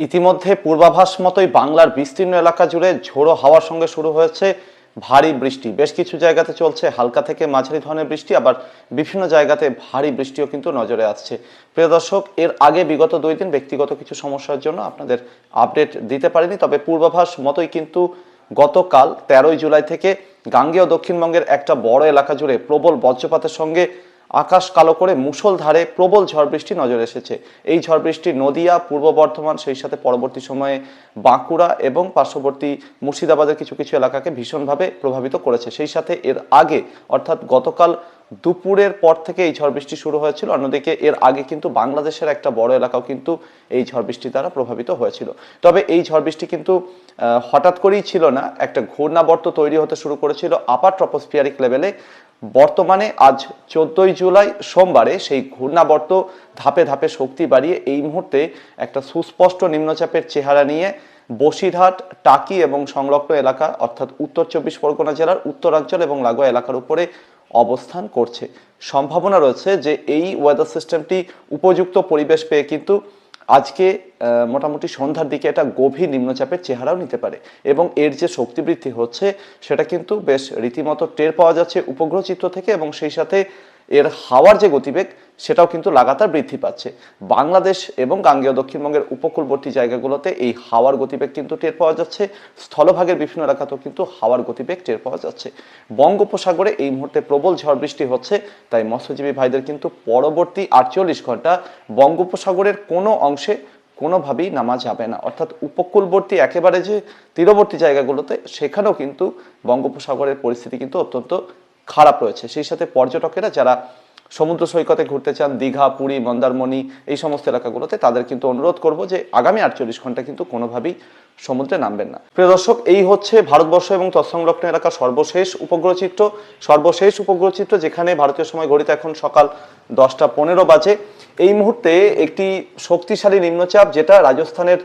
ইতিমধ্যে পূর্বাভাস মতোই বাংলার বিস্তীর্ণ এলাকা জুড়ে ঝোড়ো হাওয়ার সঙ্গে শুরু হয়েছে ভারী বৃষ্টি। বেশ কিছু জায়গাতে চলছে হালকা থেকে মাঝারি ধরনের বৃষ্টি, আবার বিভিন্ন জায়গাতে ভারী বৃষ্টিও কিন্তু নজরে আসছে। প্রিয় দর্শক, এর আগে বিগত দুই দিন ব্যক্তিগত কিছু সমস্যার জন্য আপনাদের আপডেট দিতে পারিনি, তবে পূর্বাভাস মতোই কিন্তু গতকাল তেরোই জুলাই থেকে গাঙ্গেয় দক্ষিণবঙ্গের একটা বড় এলাকা জুড়ে প্রবল বজ্রপাতের সঙ্গে আকাশ কালো করে মুষলধারে প্রবল ঝড় বৃষ্টি নজরে এসেছে। এই ঝড় বৃষ্টি নদিয়া, পূর্ব বর্ধমান, সেই সাথে পরবর্তী সময়ে বাঁকুড়া এবং পার্শ্ববর্তী মুর্শিদাবাদের কিছু কিছু এলাকাকে ভীষণভাবে প্রভাবিত করেছে। সেই সাথে এর আগে, অর্থাৎ গতকাল দুপুরের পর থেকে এই ঝড় বৃষ্টি শুরু হয়েছিল। অন্যদিকে এর আগে কিন্তু বাংলাদেশের একটা বড় এলাকাও কিন্তু এই ঝড় বৃষ্টি দ্বারা প্রভাবিত হয়েছিল। তবে এই ঝড় বৃষ্টি কিন্তু হঠাৎ করেই ছিল না। একটা ঘূর্ণাবর্ত তৈরি হতে শুরু করেছিল আপার ট্রপোস্ফিয়ারিক লেভেলে। বর্তমানে আজ চোদ্দই জুলাই সোমবারে সেই ঘূর্ণাবর্ত ধাপে ধাপে শক্তি বাড়িয়ে এই মুহূর্তে একটা সুস্পষ্ট নিম্নচাপের চেহারা নিয়ে বসিরহাট, টাকি এবং সংলগ্ন এলাকা, অর্থাৎ উত্তর চব্বিশ পরগনা জেলার উত্তরাঞ্চল এবং লাগোয়া এলাকার উপরে অবস্থান করছে। সম্ভাবনা রয়েছে যে এই ওয়েদার সিস্টেমটি উপযুক্ত পরিবেশ পেয়ে কিন্তু আজকে মোটামুটি সন্ধ্যার দিকে এটা গভীর নিম্নচাপের চেহারাও নিতে পারে এবং এর যে শক্তি বৃদ্ধি হচ্ছে সেটা কিন্তু বেশ রীতিমতো টের পাওয়া যাচ্ছে উপগ্রহ চিত্র থেকে এবং সেই সাথে এর হাওয়ার যে গতিবেগ, সেটাও কিন্তু লাগাতার বৃদ্ধি পাচ্ছে। বাংলাদেশ এবং গাঙ্গেয় দক্ষিণবঙ্গের উপকূলবর্তী জায়গাগুলোতে এই হাওয়ার গতিবেগ কিন্তু টের পাওয়া যাচ্ছে। স্থলভাগের বিভিন্ন এলাকাতেও কিন্তু হাওয়ার গতিবেগ টের পাওয়া যাচ্ছে। বঙ্গোপসাগরে এই মুহূর্তে প্রবল ঝড় বৃষ্টি হচ্ছে, তাই মৎস্যজীবী ভাইদের কিন্তু পরবর্তী আটচল্লিশ ঘণ্টা বঙ্গোপসাগরের কোনো অংশে কোনোভাবেই নামা যাবে না। অর্থাৎ উপকূলবর্তী একেবারে যে তীরবর্তী জায়গাগুলোতে, সেখানেও কিন্তু বঙ্গোপসাগরের পরিস্থিতি কিন্তু অত্যন্ত খারাপ রয়েছে। সেই সাথে পর্যটকেরা যারা সমুদ্র সৈকতে ঘুরতে চান, দীঘা, পুরী, মন্দারমণি, এই সমস্ত এলাকাগুলোতে তাদের কিন্তু অনুরোধ করব যে আগামী আটচল্লিশ ঘণ্টা কিন্তু কোনোভাবেই সমুদ্রে নামবেন না। প্রিয় দর্শক, এই হচ্ছে ভারতবর্ষ এবং তৎসংলগ্ন এলাকার সর্বশেষ উপগ্রহ চিত্র। সর্বশেষ উপগ্রহ চিত্র যেখানে ভারতীয় সময় ঘড়িতে এখন সকাল দশটা পনেরো বাজে। এই মুহূর্তে একটি শক্তিশালী নিম্নচাপ যেটা রাজস্থানের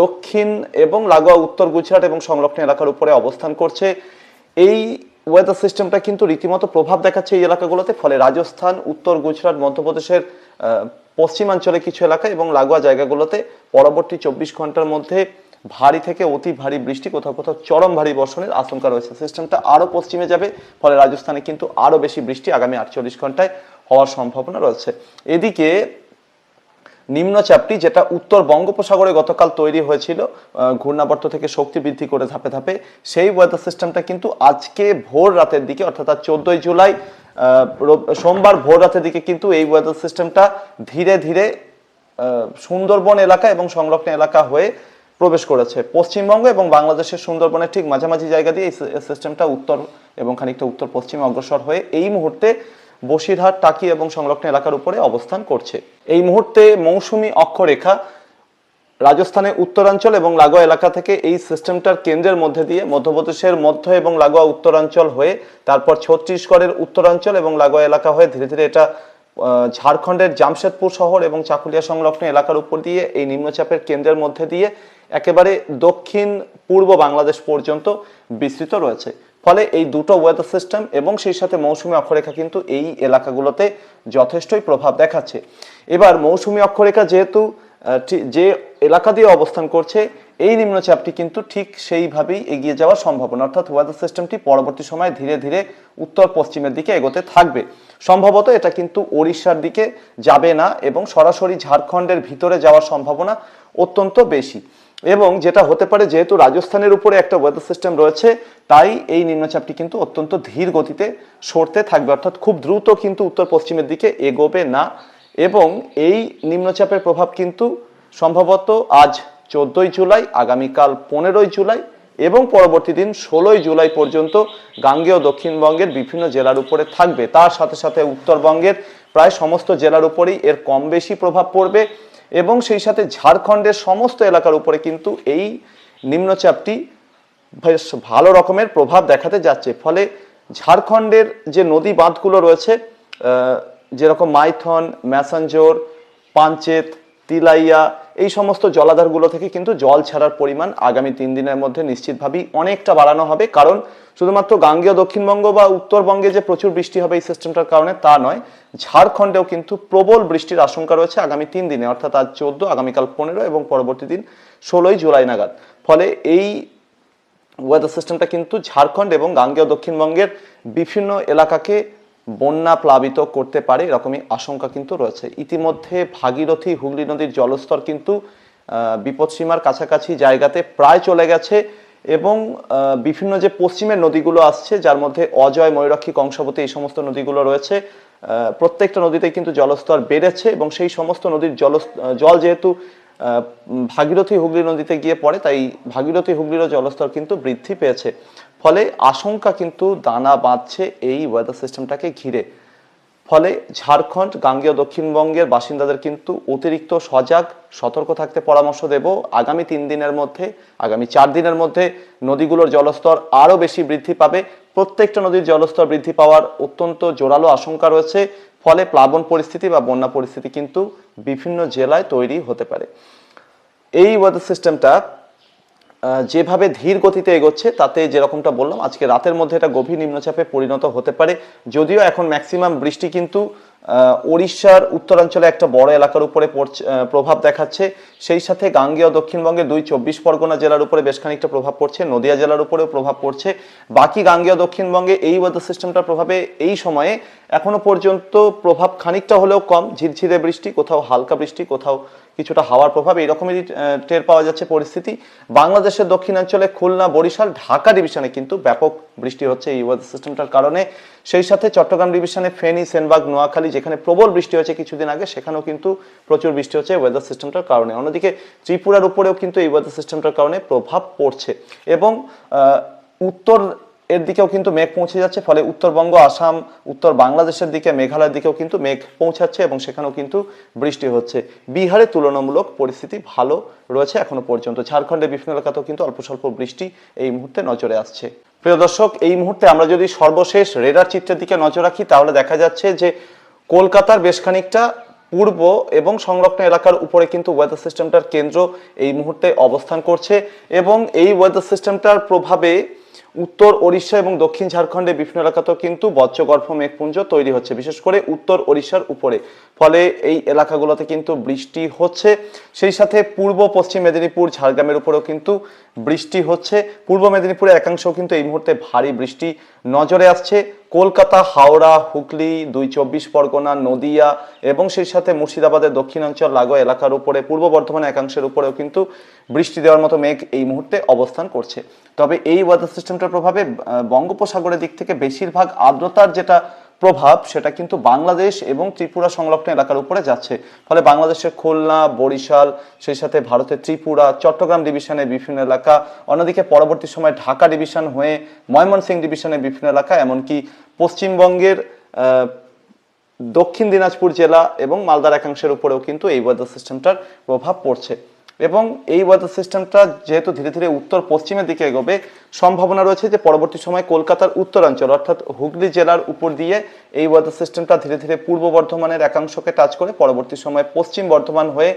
দক্ষিণ এবং লাগোয়া, উত্তর গুজরাট এবং সংলগ্ন এলাকার উপরে অবস্থান করছে। এই ওয়েদার সিস্টেমটা কিন্তু রীতিমতো প্রভাব দেখাচ্ছে এই এলাকাগুলোতে, ফলে রাজস্থান, উত্তর গুজরাট, মধ্যপ্রদেশের পশ্চিমাঞ্চলে কিছু এলাকা এবং লাগোয়া জায়গাগুলোতে পরবর্তী চব্বিশ ঘণ্টার মধ্যে ভারী থেকে অতি ভারী বৃষ্টি, কোথাও কোথাও চরম ভারী বর্ষণের আশঙ্কা রয়েছে। সিস্টেমটা আরও পশ্চিমে যাবে, ফলে রাজস্থানে কিন্তু আরও বেশি বৃষ্টি আগামী আটচল্লিশ ঘন্টায় হওয়ার সম্ভাবনা রয়েছে। এদিকে নিম্নচাপটি যেটা উত্তর বঙ্গোপসাগরে গতকাল তৈরি হয়েছিল ঘূর্ণাবর্ত থেকে শক্তি বৃদ্ধি করে ধাপে ধাপে, সেই ওয়েদার সিস্টেমটা কিন্তু আজকে ভোর রাতের দিকে, অর্থাৎ চোদ্দই জুলাই সোমবার ভোর রাতের দিকে কিন্তু এই ওয়েদার সিস্টেমটা ধীরে ধীরে সুন্দরবন এলাকা এবং সংলগ্ন এলাকা হয়ে প্রবেশ করেছে। পশ্চিমবঙ্গ এবং বাংলাদেশের সুন্দরবনের ঠিক মাঝামাঝি জায়গা দিয়ে এই সিস্টেমটা উত্তর এবং খানিকটা উত্তর পশ্চিমে অগ্রসর হয়ে এই মুহূর্তে বসিরহাট, টাকি এবং সংলগ্ন এলাকার উপরে অবস্থান করছে। এই মুহূর্তে মৌসুমি অক্ষরেখা রাজস্থানের উত্তরাঞ্চল এবং লাগোয়া এলাকা থেকে এই সিস্টেমটার কেন্দ্রের মধ্যে দিয়ে মধ্যপ্রদেশের মধ্য এবং লাগোয়া উত্তরাঞ্চল হয়ে, তারপর ছত্তিশগড়ের উত্তরাঞ্চল এবং লাগোয়া এলাকা হয়ে ধীরে ধীরে এটা ঝাড়খণ্ডের জামশেদপুর শহর এবং চাকুলিয়া সংলগ্ন এলাকার উপর দিয়ে এই নিম্নচাপের কেন্দ্রের মধ্যে দিয়ে একেবারে দক্ষিণ পূর্ব বাংলাদেশ পর্যন্ত বিস্তৃত রয়েছে। ফলে এই দুটো ওয়েদার সিস্টেম এবং সেই সাথে মৌসুমী অক্ষরেখা কিন্তু এই এলাকাগুলোতে যথেষ্টই প্রভাব দেখাচ্ছে। এবার মৌসুমী অক্ষরেখা যেহেতু যে এলাকা দিয়ে অবস্থান করছে, এই নিম্নচাপটি কিন্তু ঠিক সেইভাবেই এগিয়ে যাওয়ার সম্ভাবনা। অর্থাৎ ওয়েদার সিস্টেমটি পরবর্তী সময় ধীরে ধীরে উত্তর পশ্চিমের দিকে এগোতে থাকবে। সম্ভবত এটা কিন্তু ওড়িশার দিকে যাবে না এবং সরাসরি ঝাড়খণ্ডের ভিতরে যাওয়ার সম্ভাবনা অত্যন্ত বেশি। এবং যেটা হতে পারে যেহেতু রাজস্থানের উপরে একটা ওয়েদার সিস্টেম রয়েছে, তাই এই নিম্নচাপটি কিন্তু অত্যন্ত ধীর গতিতে সরতে থাকবে। অর্থাৎ খুব দ্রুত কিন্তু উত্তর পশ্চিমের দিকে এগোবে না। এবং এই নিম্নচাপের প্রভাব কিন্তু সম্ভবত আজ চোদ্দই জুলাই, আগামীকাল পনেরোই জুলাই এবং পরবর্তী দিন ষোলোই জুলাই পর্যন্ত গাঙ্গেয় দক্ষিণবঙ্গের বিভিন্ন জেলার উপরে থাকবে। তার সাথে সাথে উত্তরবঙ্গের প্রায় সমস্ত জেলার উপরেই এর কম বেশি প্রভাব পড়বে। এবং সেই সাথে ঝাড়খণ্ডের সমস্ত এলাকার উপরে কিন্তু এই নিম্নচাপটি বেশ ভালো রকমের প্রভাব দেখাতে যাচ্ছে। ফলে ঝাড়খণ্ডের যে নদী বাঁধগুলো রয়েছে যেরকম মাইথন, ম্যাসাঞ্জোর পাঞ্চেত তিলাইয়া এই সমস্ত জলাধারগুলো থেকে কিন্তু জল ছাড়ার পরিমাণ আগামী তিন দিনের মধ্যে নিশ্চিতভাবেই অনেকটা বাড়ানো হবে। কারণ শুধুমাত্র গাঙ্গেয় দক্ষিণবঙ্গ বা উত্তরবঙ্গে যে প্রচুর বৃষ্টি হবে এই সিস্টেমটার কারণে তা নয়, ঝাড়খণ্ডেও কিন্তু প্রবল বৃষ্টির আশঙ্কা রয়েছে আগামী তিন দিনে, অর্থাৎ আজ চোদ্দ, আগামীকাল পনেরো এবং পরবর্তী দিন ষোলোই জুলাই নাগাদ। ফলে এই ওয়েদার সিস্টেমটা কিন্তু ঝাড়খণ্ড এবং গাঙ্গেয় দক্ষিণবঙ্গের বিভিন্ন এলাকাকে বন্যা প্লাবিত করতে পারে এরকমই আশঙ্কা কিন্তু রয়েছে। ইতিমধ্যে ভাগীরথী হুগলি নদীর জলস্তর কিন্তু বিপদসীমার কাছাকাছি জায়গাতে প্রায় চলে গেছে এবং বিভিন্ন যে পশ্চিমের নদীগুলো আসছে, যার মধ্যে অজয়, ময়ূরাক্ষী, কংসাবতী এই সমস্ত নদীগুলো রয়েছে প্রত্যেকটা নদীতে কিন্তু জলস্তর বেড়েছে এবং সেই সমস্ত নদীর জল জল যেহেতু ভাগীরথী হুগলি নদীতে গিয়ে পড়ে, তাই ভাগীরথী হুগলিরও জলস্তর কিন্তু বৃদ্ধি পেয়েছে। ফলে আশঙ্কা কিন্তু দানা বাঁধছে এই ওয়েদার সিস্টেমটাকে ঘিরে। ফলে ঝাড়খণ্ড, গাঙ্গেয়, দক্ষিণবঙ্গের বাসিন্দাদের কিন্তু অতিরিক্ত সজাগ, সতর্ক থাকতে পরামর্শ দেব। আগামী তিন দিনের মধ্যে, আগামী চার দিনের মধ্যে নদীগুলোর জলস্তর আরও বেশি বৃদ্ধি পাবে। প্রত্যেকটা নদীর জলস্তর বৃদ্ধি পাওয়ার অত্যন্ত জোরালো আশঙ্কা রয়েছে। ফলে প্লাবন পরিস্থিতি বা বন্যা পরিস্থিতি কিন্তু বিভিন্ন জেলায় তৈরি হতে পারে। এই ওয়েদার সিস্টেমটা যেভাবে ধীর গতিতে এগোচ্ছে, তাতে যেরকমটা বললাম, আজকে রাতের মধ্যে এটা গভীর নিম্নচাপে পরিণত হতে পারে। যদিও এখন ম্যাক্সিমাম বৃষ্টি কিন্তু ওড়িশার উত্তরাঞ্চলে একটা বড় এলাকার উপরে প্রভাব দেখাচ্ছে। সেই সাথে গাঙ্গেয় দক্ষিণবঙ্গে দুই চব্বিশ পরগনা জেলার উপরে বেশ খানিকটা প্রভাব পড়ছে নদিয়া জেলার উপরেও প্রভাব পড়ছে। বাকি গাঙ্গেয় দক্ষিণবঙ্গে এই ওয়েদার সিস্টেমটার প্রভাবে এই সময়ে এখনও পর্যন্ত প্রভাব খানিকটা হলেও কম। ঝিরঝিরে বৃষ্টি কোথাও হালকা বৃষ্টি কোথাও কিছুটা হাওয়ার প্রভাব এইরকমই আহ, টের পাওয়া যাচ্ছে পরিস্থিতি। বাংলাদেশের দক্ষিণাঞ্চলে খুলনা বরিশাল ঢাকা ডিভিশনে কিন্তু ব্যাপক বৃষ্টি হচ্ছে এই ওয়েদার সিস্টেমটার কারণে। সেই সাথে চট্টগ্রাম ডিভিশনে ফেনী সেনবাগ নোয়াখালী যেখানে প্রবল বৃষ্টি হয়েছে কিছুদিন আগে সেখানেও কিন্তু প্রচুর বৃষ্টি হচ্ছে ওয়েদার সিস্টেমটার কারণে। অন্যদিকে ত্রিপুরার উপরেও কিন্তু এই ওয়েদার সিস্টেমটার কারণে প্রভাব পড়ছে। এবং উত্তর এর দিকেও কিন্তু মেঘ পৌঁছে যাচ্ছে, ফলে উত্তরবঙ্গ, আসাম, উত্তর বাংলাদেশের দিকে, মেঘালয়ের দিকেও কিন্তু মেঘ পৌঁছাচ্ছে এবং সেখানেও কিন্তু বৃষ্টি হচ্ছে। বিহারে তুলনামূলক পরিস্থিতি ভালো রয়েছে এখনও পর্যন্ত। ঝাড়খণ্ডের বিভিন্ন এলাকাতেও কিন্তু অল্প স্বল্প বৃষ্টি এই মুহূর্তে নজরে আসছে। প্রিয় দর্শক, এই মুহূর্তে আমরা যদি সর্বশেষ রেডার চিত্রের দিকে নজর রাখি, তাহলে দেখা যাচ্ছে যে কলকাতার বেশ খানিকটা পূর্ব এবং সংরক্ষণ এলাকার উপরে কিন্তু ওয়েদার সিস্টেমটার কেন্দ্র এই মুহূর্তে অবস্থান করছে এবং এই ওয়েদার সিস্টেমটার প্রভাবে উত্তর ওড়িশা এবং দক্ষিণ ঝাড়খণ্ডের বিভিন্ন এলাকাতেও কিন্তু বজ্রগর্ভ মেঘপুঞ্জ তৈরি হচ্ছে। বিশেষ করে উত্তর ওড়িশার উপরে। ফলে এই এলাকাগুলোতে কিন্তু বৃষ্টি হচ্ছে। সেই সাথে পূর্ব পশ্চিম মেদিনীপুর, ঝাড়গ্রামের উপরেও কিন্তু বৃষ্টি হচ্ছে। পূর্ব মেদিনীপুরের একাংশেও কিন্তু এই মুহূর্তে ভারী বৃষ্টি নজরে আসছে। কলকাতা, হাওড়া, হুগলি, দুই চব্বিশ পরগনা, নদিয়া এবং সেই সাথে মুর্শিদাবাদের দক্ষিণাঞ্চল, লাগোয়া এলাকার উপরে, পূর্ব বর্ধমান একাংশের উপরেও কিন্তু বৃষ্টি দেওয়ার মতো মেঘ এই মুহূর্তে অবস্থান করছে। তবে এই ওয়েদার সিস্টেমটার প্রভাবে বঙ্গোপসাগরের দিক থেকে বেশিরভাগ আর্দ্রতার যেটা প্রভাব, সেটা কিন্তু বাংলাদেশ এবং ত্রিপুরা সংলগ্ন এলাকার উপরে যাচ্ছে। ফলে বাংলাদেশের খুলনা, বরিশাল, সেই সাথে ভারতের ত্রিপুরা, চট্টগ্রাম ডিভিশনের বিভিন্ন এলাকা, অন্যদিকে পরবর্তী সময় ঢাকা ডিভিশন হয়ে ময়মনসিংহ ডিভিশনের বিভিন্ন এলাকা, এমনকি পশ্চিমবঙ্গের দক্ষিণ দিনাজপুর জেলা এবং মালদার একাংশের উপরেও কিন্তু এই ওয়েদার সিস্টেমটার প্রভাব পড়ছে। এবং এই ওয়েদার সিস্টেমটা যেহেতু ধীরে ধীরে উত্তর পশ্চিমের দিকে এগোবে, সম্ভাবনা রয়েছে যে পরবর্তী সময় কলকাতার উত্তরাঞ্চল অর্থাৎ হুগলি জেলার উপর দিয়ে এই ওয়েদার সিস্টেমটা ধীরে ধীরে পূর্ব বর্ধমানের একাংশকে টাচ করে পরবর্তী সময় পশ্চিম বর্ধমান হয়ে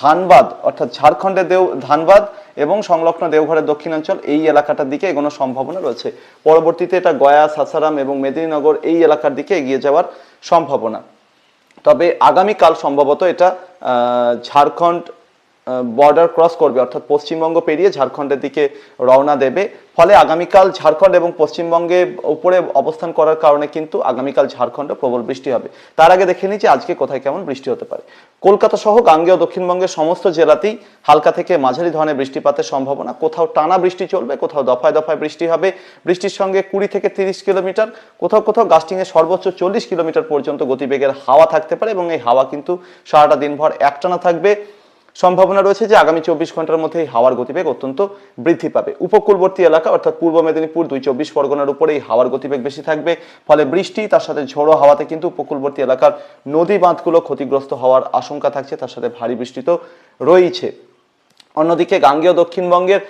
ধানবাদ অর্থাৎ ঝাড়খণ্ডের দেও, ধানবাদ এবং সংলগ্ন দেওঘরের দক্ষিণাঞ্চল এই এলাকাটার দিকে এগোনোর সম্ভাবনা রয়েছে। পরবর্তীতে এটা গয়া, সাসারাম এবং মেদিনীনগর এই এলাকার দিকে এগিয়ে যাওয়ার সম্ভাবনা। তবে আগামীকাল সম্ভবত এটা ঝাড়খণ্ড বর্ডার ক্রস করবে, অর্থাৎ পশ্চিমবঙ্গ পেরিয়ে ঝাড়খণ্ডের দিকে রওনা দেবে। ফলে আগামীকাল ঝাড়খণ্ড এবং পশ্চিমবঙ্গে উপরে অবস্থান করার কারণে কিন্তু আগামীকাল ঝাড়খণ্ডে প্রবল বৃষ্টি হবে। তার আগে দেখে যে আজকে কোথায় কেমন বৃষ্টি হতে পারে। কলকাতা সহ গাঙ্গেয় দক্ষিণবঙ্গের সমস্ত জেলাতেই হালকা থেকে মাঝারি ধরনের বৃষ্টিপাতের সম্ভাবনা। কোথাও টানা বৃষ্টি চলবে, কোথাও দফায় দফায় বৃষ্টি হবে। বৃষ্টির সঙ্গে কুড়ি থেকে তিরিশ কিলোমিটার, কোথাও কোথাও গাস্টিংয়ে সর্বোচ্চ চল্লিশ কিলোমিটার পর্যন্ত গতিবেগের হাওয়া থাকতে পারে এবং এই হাওয়া কিন্তু সারাটা দিনভর একটানা থাকবে। সম্ভাবনা রয়েছে যে আগামী চব্বিশ ঘণ্টার মধ্যে এই হাওয়ার গতিবেগ অত্যন্ত বৃদ্ধি পাবে। উপকূলবর্তী এলাকা, অর্থাৎ পূর্ব মেদিনীপুর, দুই চব্বিশ পরগনার উপরে এই হাওয়ার গতিবেগ বেশি থাকবে। ফলে বৃষ্টি, তার সাথে ঝোড়ো হাওয়াতে কিন্তু উপকূলবর্তী এলাকার নদী বাঁধগুলো ক্ষতিগ্রস্ত হওয়ার আশঙ্কা থাকছে, তার সাথে ভারী বৃষ্টি তো রয়েছে অন্যদিকে গাঙ্গেয় দক্ষিণবঙ্গের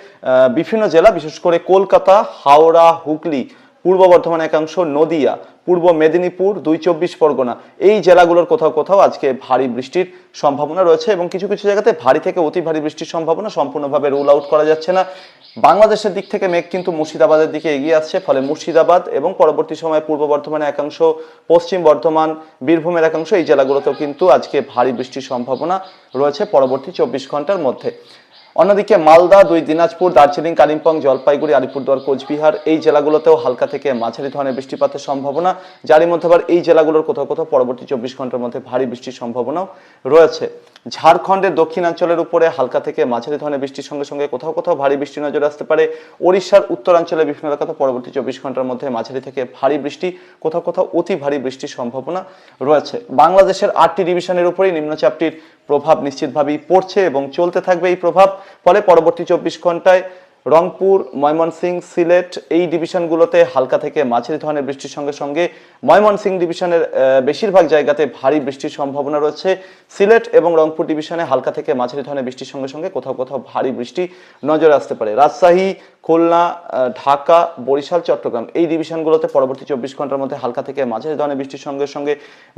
বিভিন্ন জেলা, বিশেষ করে কলকাতা, হাওড়া, হুগলি পূর্ব বর্ধমান একাংশ, নদিয়া, পূর্ব মেদিনীপুর, দুই চব্বিশ পরগনা। এই জেলাগুলোর কোথাও কোথাও আজকে ভারী বৃষ্টির সম্ভাবনা রয়েছে এবং কিছু কিছু জায়গাতে ভারী থেকে অতি ভারী বৃষ্টির সম্ভাবনা সম্পূর্ণভাবে রুল আউট করা যাচ্ছে না। বাংলাদেশের দিক থেকে মেঘ কিন্তু মুর্শিদাবাদের দিকে এগিয়ে আসছে, ফলে মুর্শিদাবাদ এবং পরবর্তী সময়ে পূর্ব বর্ধমানের একাংশ, পশ্চিম বর্ধমান, বীরভূমের একাংশ এই জেলাগুলোতেও কিন্তু আজকে ভারী বৃষ্টির সম্ভাবনা রয়েছে পরবর্তী চব্বিশ ঘণ্টার মধ্যে। অন্যদিকে মালদা, দুই দিনাজপুর, দার্জিলিং, কালিম্পং, জলপাইগুড়ি, আলিপুরদুয়ার, কোচবিহার এই জেলাগুলোতেও হালকা থেকে মাঝারি ধরনের বৃষ্টিপাতের সম্ভাবনা। যারই মধ্যে আবার এই জেলাগুলোর কোথাও কোথাও পরবর্তী চব্বিশ ঘণ্টার মধ্যে ভারী বৃষ্টির সম্ভাবনাও রয়েছে। ঝাড়খণ্ডের দক্ষিণাঞ্চলের উপরে হালকা থেকে মাঝারি ধরনের বৃষ্টির সঙ্গে সঙ্গে কোথাও কোথাও ভারী বৃষ্টি নজরে আসতে পারে। ওড়িশার উত্তরাঞ্চলের বিভিন্ন এলাকাতে পরবর্তী চব্বিশ ঘণ্টার মধ্যে মাঝারি থেকে ভারী বৃষ্টি, কোথাও কোথাও অতি ভারী বৃষ্টির সম্ভাবনা রয়েছে। বাংলাদেশের আটটি ডিভিশনের উপরেই নিম্নচাপটির প্রভাব নিশ্চিতভাবেই পড়ছে এবং চলতে থাকবে এই প্রভাব। ফলে পরবর্তী চব্বিশ ঘন্টায় রংপুর ময়মনসিংহ সিলেট এই ডিভিশনগুলোতে হালকা থেকে মাঝারি ধরনের বৃষ্টির সঙ্গে সঙ্গে ময়মনসিংহ ডিভিশনের বেশিরভাগ জায়গাতে ভারী বৃষ্টির সম্ভাবনা রয়েছে। সিলেট এবং রংপুর ডিভিশনে হালকা থেকে মাঝারি ধরনের বৃষ্টির সঙ্গে সঙ্গে কোথাও কোথাও ভারী বৃষ্টি নজরে আসতে পারে। রাজশাহী, খুলনা ঢাকা, বরিশাল, চট্টগ্রাম এই ডিভিশনগুলোতে পরবর্তী চব্বিশ ঘণ্টার মধ্যে হালকা থেকে মাঝারি ধরনের বৃষ্টির সঙ্গে সঙ্গে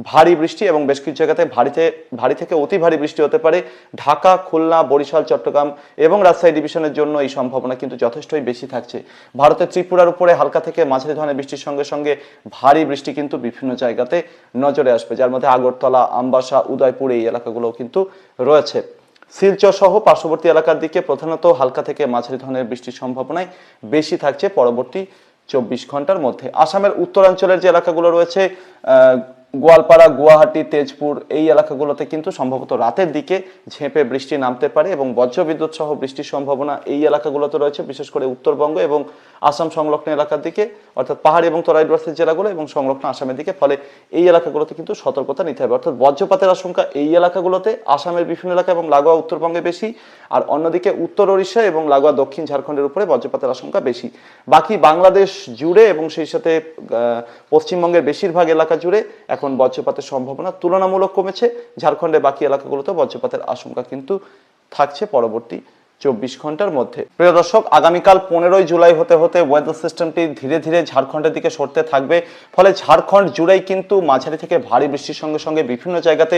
ভারী বৃষ্টি এবং বেশ কিছু জায়গাতে ভারীতে, ভারী থেকে অতি ভারী বৃষ্টি হতে পারে। ঢাকা, খুলনা, বরিশাল, চট্টগ্রাম এবং রাজশাহী ডিভিশনের জন্য এই সম্ভাবনা কিন্তু যথেষ্টই বেশি থাকছে। ভারতের ত্রিপুরার উপরে হালকা থেকে মাঝারি ধরনের বৃষ্টির সঙ্গে সঙ্গে ভারী বৃষ্টি কিন্তু বিভিন্ন জায়গাতে নজরে আসবে, যার মধ্যে আগরতলা, আমবাসা, উদয়পুর এই এলাকাগুলোও কিন্তু রয়েছে। শিলচর সহ পার্শ্ববর্তী এলাকার দিকে প্রধানত হালকা থেকে মাঝারি ধরনের বৃষ্টির সম্ভাবনায় বেশি থাকছে পরবর্তী চব্বিশ ঘণ্টার মধ্যে। আসামের উত্তরাঞ্চলের যে এলাকাগুলো রয়েছে গোয়ালপাড়া, গুয়াহাটি, তেজপুর এই এলাকাগুলোতে কিন্তু সম্ভবত রাতের দিকে ঝেঁপে বৃষ্টি নামতে পারে এবং বজ্রবিদ্যুৎ সহ বৃষ্টির সম্ভাবনা এই এলাকাগুলোতে রয়েছে, বিশেষ করে উত্তরবঙ্গ এবং আসাম সংলগ্ন এলাকার দিকে, অর্থাৎ পাহাড় এবং তরাই ডুয়ার্সের জেলাগুলো এবং সংলগ্ন আসামের দিকে। ফলে এই এলাকাগুলোতে কিন্তু সতর্কতা নিতে হবে। অর্থাৎ বজ্রপাতের আশঙ্কা এই এলাকাগুলোতে, আসামের বিভিন্ন এলাকা এবং লাগোয়া উত্তরবঙ্গে বেশি, আর অন্যদিকে উত্তর ওড়িশা এবং লাগোয়া দক্ষিণ ঝাড়খণ্ডের উপরে বজ্রপাতের আশঙ্কা বেশি। বাকি বাংলাদেশ জুড়ে এবং সেই সাথে পশ্চিমবঙ্গের বেশিরভাগ এলাকা জুড়ে এখন বজ্রপাতের সম্ভাবনা তুলনামূলক কমেছে। ঝাড়খণ্ডের বাকি এলাকাগুলোতে বজ্রপাতের আশঙ্কা কিন্তু থাকছে পরবর্তী চব্বিশ ঘণ্টার মধ্যে। প্রিয় দর্শক, আগামীকাল পনেরোই জুলাই হতে হতে ওয়েদার সিস্টেমটি ধীরে ধীরে ঝাড়খণ্ডের দিকে সরতে থাকবে। ফলে ঝাড়খণ্ড জুড়েই কিন্তু মাঝারি থেকে ভারী বৃষ্টির সঙ্গে সঙ্গে বিভিন্ন জায়গাতে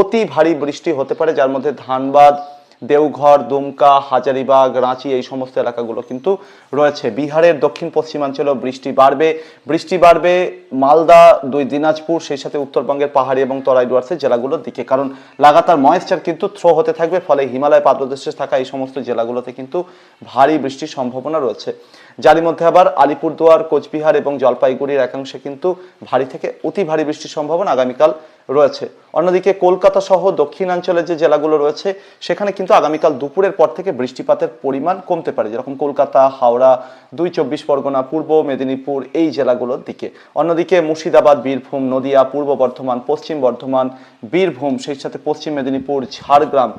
অতি ভারী বৃষ্টি হতে পারে, যার মধ্যে ধানবাদ দেওঘর, দুমকা, হাজারিবাগ, রাঁচি, এই সমস্ত এলাকাগুলো কিন্তু রয়েছে। বিহারের দক্ষিণ পশ্চিমাঞ্চলেও বৃষ্টি বাড়বে। বৃষ্টি বাড়বে মালদা, দুই দিনাজপুর, সেই সাথে উত্তরবঙ্গের পাহাড়ি এবং তরাই ডুয়ার্সের জেলাগুলোর দিকে, কারণ লাগাতার ময়েশ্চার কিন্তু থ্রো হতে থাকবে, ফলে হিমালয় পাদদেশে থাকা এই সমস্ত জেলাগুলোতে কিন্তু ভারী বৃষ্টির সম্ভাবনা রয়েছে। যারই মধ্যে আবার আলিপুরদুয়ার, কোচবিহার এবং জলপাইগুড়ির একাংশে কিন্তু ভারী থেকে অতি ভারী বৃষ্টির সম্ভাবনা আগামীকাল রয়েছে। অন্যদিকে কলকাতা সহ দক্ষিণাঞ্চলের যে জেলাগুলো রয়েছে, সেখানে কিন্তু আগামীকাল দুপুরের পর থেকে বৃষ্টিপাতের পরিমাণ কমতে পারে, যেরকম কলকাতা, হাওড়া, দুই চব্বিশ পরগনা, পূর্ব মেদিনীপুর, এই জেলাগুলোর দিকে। অন্যদিকে মুর্শিদাবাদ, বীরভূম, নদিয়া, পূর্ব বর্ধমান, পশ্চিম বর্ধমান, বীরভূম, সেই সাথে পশ্চিম মেদিনীপুর, ঝাড়গ্রাম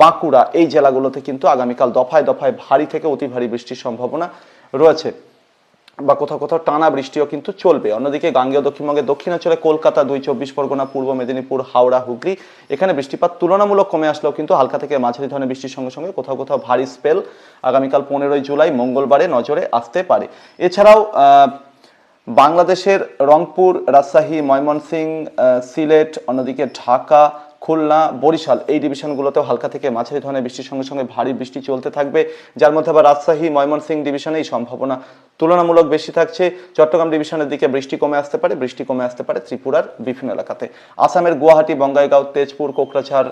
বাঁকুড়া এই জেলাগুলোতে কিন্তু আগামীকাল দফায় দফায় ভারী থেকে অতি ভারী বৃষ্টির সম্ভাবনা রয়েছে বা কোথাও কোথাও টানা বৃষ্টিও কিন্তু চলবে। অন্যদিকে গাঙ্গেয় দক্ষিণবঙ্গের দক্ষিণাঞ্চলে কলকাতা দুই চব্বিশ পরগনা পূর্ব মেদিনীপুর হাওড়া হুগলি এখানে বৃষ্টিপাত তুলনামূলক কমে আসলেও কিন্তু হালকা থেকে মাঝারি ধরনের বৃষ্টির সঙ্গে সঙ্গে কোথাও কোথাও ভারী স্পেল আগামীকাল পনেরোই জুলাই মঙ্গলবারে নজরে আসতে পারে। এছাড়াও বাংলাদেশের রংপুর রাজশাহী ময়মনসিংহ আহ, সিলেট অন্যদিকে ঢাকা খুলনা, বরিশাল এই ডিভিশনগুলোতেও হালকা থেকে মাঝারি ধরনের বৃষ্টির সঙ্গে সঙ্গে ভারী বৃষ্টি চলতে থাকবে। যার মধ্যে আবার রাজশাহী, ময়মনসিংহ ডিভিশনে এই সম্ভাবনা। তুলনামূলক বেশি থাকছে চট্টগ্রাম ডিভিশনের দিকে বৃষ্টি কমে আসতে পারে, বৃষ্টি কমে আসতে পারে ত্রিপুরার বিভিন্ন এলাকাতে। আসামের গুয়াহাটি, বঙ্গাইগাঁও, তেজপুর, কোকরাঝাড়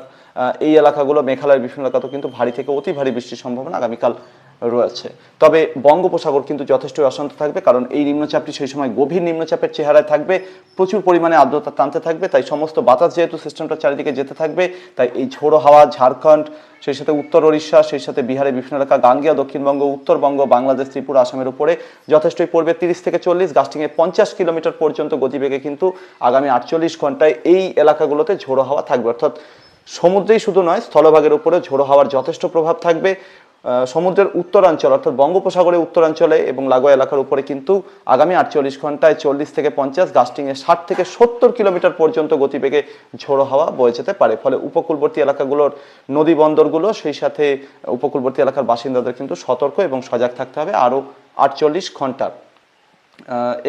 এই এলাকাগুলো, মেঘালয়ের বিভিন্ন এলাকাতেও কিন্তু ভারী থেকে অতি ভারী বৃষ্টির সম্ভাবনা আগামীকাল রয়েছে। তবে বঙ্গোপসাগর কিন্তু যথেষ্ট অশান্ত থাকবে, কারণ এই নিম্নচাপটি সেই সময় গভীর নিম্নচাপের চেহারায় থাকবে, প্রচুর পরিমাণে আর্দ্রতা টানতে থাকবে, তাই সমস্ত বাতাস যেহেতু সিস্টেমটা চারিদিকে যেতে থাকবে, তাই এই ঝোড়ো হাওয়া, ঝাড়খণ্ড, সেই সাথে উত্তর ওড়িশা, সেই সাথে বিহারের বিভিন্ন এলাকা, গাঙ্গিয়া, দক্ষিণবঙ্গ, উত্তরবঙ্গ, বাংলাদেশ, ত্রিপুরা, আসামের উপরে যথেষ্টই পড়বে তিরিশ থেকে চল্লিশ গাস্টিংয়ে পঞ্চাশ কিলোমিটার পর্যন্ত গতিবেগে কিন্তু আগামী আটচল্লিশ ঘন্টায় এই এলাকাগুলোতে ঝোড়ো হাওয়া থাকবে। অর্থাৎ সমুদ্রেই শুধু নয়, স্থলভাগের উপরে ঝোড়ো হাওয়ার যথেষ্ট প্রভাব থাকবে। সমুদ্রের উত্তরাঞ্চল, অর্থাৎ বঙ্গোপসাগরের উত্তরাঞ্চলে এবং লাগোয়া এলাকার উপরে কিন্তু আগামী আটচল্লিশ ঘন্টায় চল্লিশ থেকে পঞ্চাশ, গাস্টিংয়ে ষাট থেকে সত্তর কিলোমিটার পর্যন্ত গতিবেগে ঝোড়ো হাওয়া বয়ে যেতে পারে। ফলে উপকূলবর্তী এলাকাগুলোর নদী বন্দরগুলো সেই সাথে উপকূলবর্তী এলাকার বাসিন্দাদের কিন্তু সতর্ক এবং সজাগ থাকতে হবে আরও আটচল্লিশ ঘণ্টার।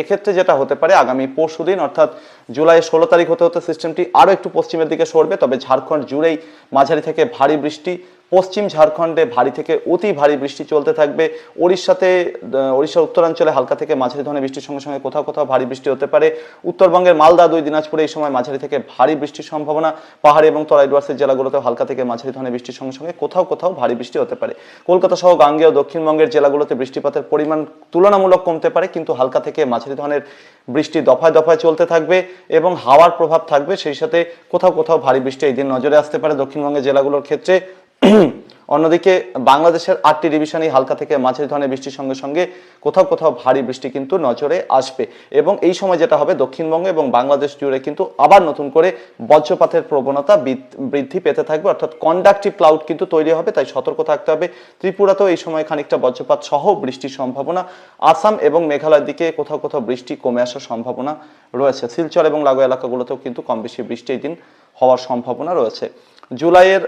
এক্ষেত্রে যেটা হতে পারে, আগামী পরশু দিন, অর্থাৎ জুলাই ষোলো তারিখ হতে হতে সিস্টেমটি আরও একটু পশ্চিমের দিকে সরবে, তবে ঝাড়খণ্ড জুড়েই মাঝারি থেকে ভারী বৃষ্টি পশ্চিম ঝাড়খণ্ডে ভারী থেকে অতি ভারী বৃষ্টি চলতে থাকবে। ওড়িশাতে ওড়িশার উত্তরাঞ্চলে হালকা থেকে মাঝারি ধরনের বৃষ্টির সঙ্গে সঙ্গে কোথাও কোথাও ভারী বৃষ্টি হতে পারে। উত্তরবঙ্গের মালদা, দুই দিনাজপুরে এই সময় মাঝারি থেকে ভারী বৃষ্টির সম্ভাবনা। পাহাড়ি এবং তরাই ডুয়ার্সের জেলাগুলোতে হালকা থেকে মাঝারি ধরনের বৃষ্টির সঙ্গে সঙ্গে কোথাও কোথাও ভারী বৃষ্টি হতে পারে। কলকাতা সহ গাঙ্গেয় দক্ষিণবঙ্গের জেলাগুলোতে বৃষ্টিপাতের পরিমাণ তুলনামূলক কমতে পারে, কিন্তু হালকা থেকে মাঝারি ধরনের বৃষ্টি দফায় দফায় চলতে থাকবে এবং হাওয়ার প্রভাব থাকবে। সেই সাথে কোথাও কোথাও ভারী বৃষ্টি এই দিন নজরে আসতে পারে। দক্ষিণবঙ্গের জেলাগুলোর ক্ষেত্রে অন্যদিকে বাংলাদেশের আটটি ডিভিশনই হালকা থেকে মাঝারি ধরনের বৃষ্টির সঙ্গে সঙ্গে কোথাও কোথাও ভারী বৃষ্টি কিন্তু নজরে আসবে। এবং এই সময় যেটা হবে, দক্ষিণবঙ্গ এবং বাংলাদেশ জুড়ে কিন্তু আবার নতুন করে বজ্রপাতের প্রবণতা বৃদ্ধি পেতে থাকবে। অর্থাৎ কন্ডাক্টিভ ক্লাউড কিন্তু তৈরি হবে, তাই সতর্ক থাকতে হবে। ত্রিপুরাতেও এই সময় খানিকটা বজ্রপাত সহ বৃষ্টির সম্ভাবনা। আসাম এবং মেঘালয়ের দিকে কোথাও কোথাও বৃষ্টি কমে আসার সম্ভাবনা রয়েছে। শিলচর এবং লাগোয়া এলাকাগুলোতেও কিন্তু কম বেশি বৃষ্টি এই দিন হওয়ার সম্ভাবনা রয়েছে। জুলাইয়ের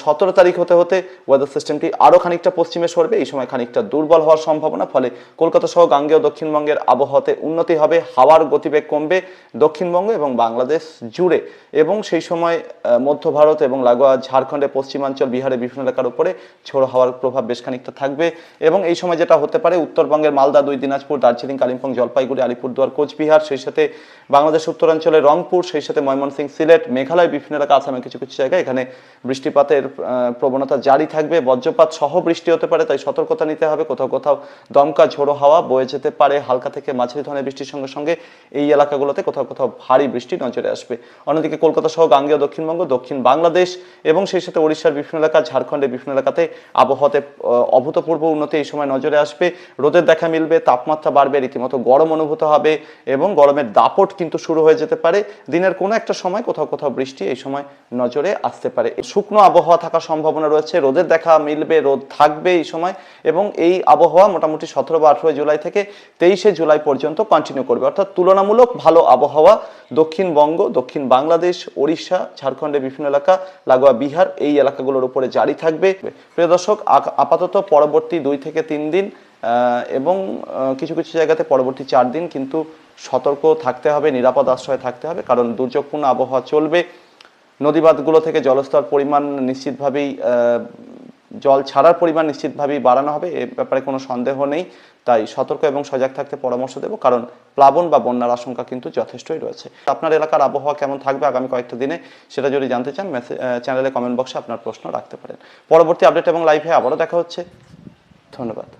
সতেরো তারিখ হতে হতে ওয়েদার সিস্টেমটি আরও খানিকটা পশ্চিমে সরবে। এই সময় খানিকটা দুর্বল হওয়ার সম্ভাবনা, ফলে কলকাতা সহ গাঙ্গেয় দক্ষিণবঙ্গের আবহাওয়াতে উন্নতি হবে, হাওয়ার গতিবেগ কমবে দক্ষিণবঙ্গ এবং বাংলাদেশ জুড়ে। এবং সেই সময় মধ্য ভারত এবং লাগোয়া, ঝাড়খণ্ডে, পশ্চিমাঞ্চল, বিহারে বিভিন্ন এলাকার উপরে ঝোড়ো হাওয়ার প্রভাব বেশ খানিকটা থাকবে। এবং এই সময় যেটা হতে পারে, উত্তরবঙ্গের মালদা, দুই দিনাজপুর, দার্জিলিং, কালিম্পং, জলপাইগুড়ি, আলিপুরদুয়ার, কোচবিহার, সেই সাথে বাংলাদেশ উত্তরাঞ্চলে রংপুর, সেই সাথে ময়মনসিং সিলেট, মেঘালয়, বিভিন্ন এলাকা, আসামের কিছু কিছু জায়গায় এখানে বৃষ্টিপাতের প্রবণতা জারি থাকবে। বজ্রপাত সহ বৃষ্টি হতে পারে, তাই সতর্কতা নিতে হবে। কোথাও কোথাও দমকা, ঝোড়ো হাওয়া বয়ে যেতে পারে। হালকা থেকে মাঝারি ধরনের বৃষ্টির সঙ্গে সঙ্গে এই এলাকাগুলোতে কোথাও কোথাও ভারী বৃষ্টি নজরে আসবে। অন্যদিকে কলকাতা সহ গাঙ্গেয় দক্ষিণবঙ্গ, দক্ষিণ বাংলাদেশ এবং সেই সাথে ওড়িশার বিভিন্ন এলাকা, ঝাড়খণ্ডের বিভিন্ন এলাকাতে আবহাওয়াতে অভূতপূর্ব উন্নতি এই সময় নজরে আসবে। রোদের দেখা মিলবে, তাপমাত্রা বাড়বে, রীতিমতো গরম অনুভূত হবে এবং গরমের দাপট কিন্তু শুরু হয়ে যেতে পারে। দিনের কোনো একটা সময় কোথাও কোথাও বৃষ্টি এই সময় নজরে আসতে পারে। শুকনো আবহাওয়া থাকার সম্ভাবনা রয়েছে। রোদের দেখা মিলবে, রোদ থাকবে এই সময় এবং এই আবহাওয়া মোটামুটি সতেরো বা আঠেরো জুলাই থেকে তেইশে জুলাই পর্যন্ত কন্টিনিউ করবে। অর্থাৎ তুলনামূলক ভালো আবহাওয়া দক্ষিণবঙ্গ, দক্ষিণ বাংলাদেশ, ওড়িশা, ঝাড়খণ্ডের বিভিন্ন এলাকা, লাগোয়া বিহার এই এলাকাগুলোর উপরে জারি থাকবে। প্রিয় দর্শক আপাতত পরবর্তী দুই থেকে তিন দিন এবং কিছু কিছু জায়গাতে পরবর্তী চার দিন কিন্তু সতর্ক থাকতে হবে, নিরাপদ আশ্রয়ে থাকতে হবে কারণ দুর্যোগপূর্ণ আবহাওয়া চলবে। নদীবাঁধগুলো থেকে জলস্তর পরিমাণ নিশ্চিতভাবেই জল ছাড়ার পরিমাণ নিশ্চিতভাবেই বাড়ানো হবে, এ ব্যাপারে কোনো সন্দেহ নেই। তাই সতর্ক এবং সজাগ থাকতে পরামর্শ দেব, কারণ প্লাবন বা বন্যার আশঙ্কা কিন্তু যথেষ্টই রয়েছে। আপনার এলাকার আবহাওয়া কেমন থাকবে আগামী কয়েকটা দিনে, সেটা যদি জানতে চান মেসেজ চ্যানেলে কমেন্ট বক্সে আপনার প্রশ্ন রাখতে পারেন। পরবর্তী আপডেট এবং লাইভে আবারও দেখা হচ্ছে। ধন্যবাদ।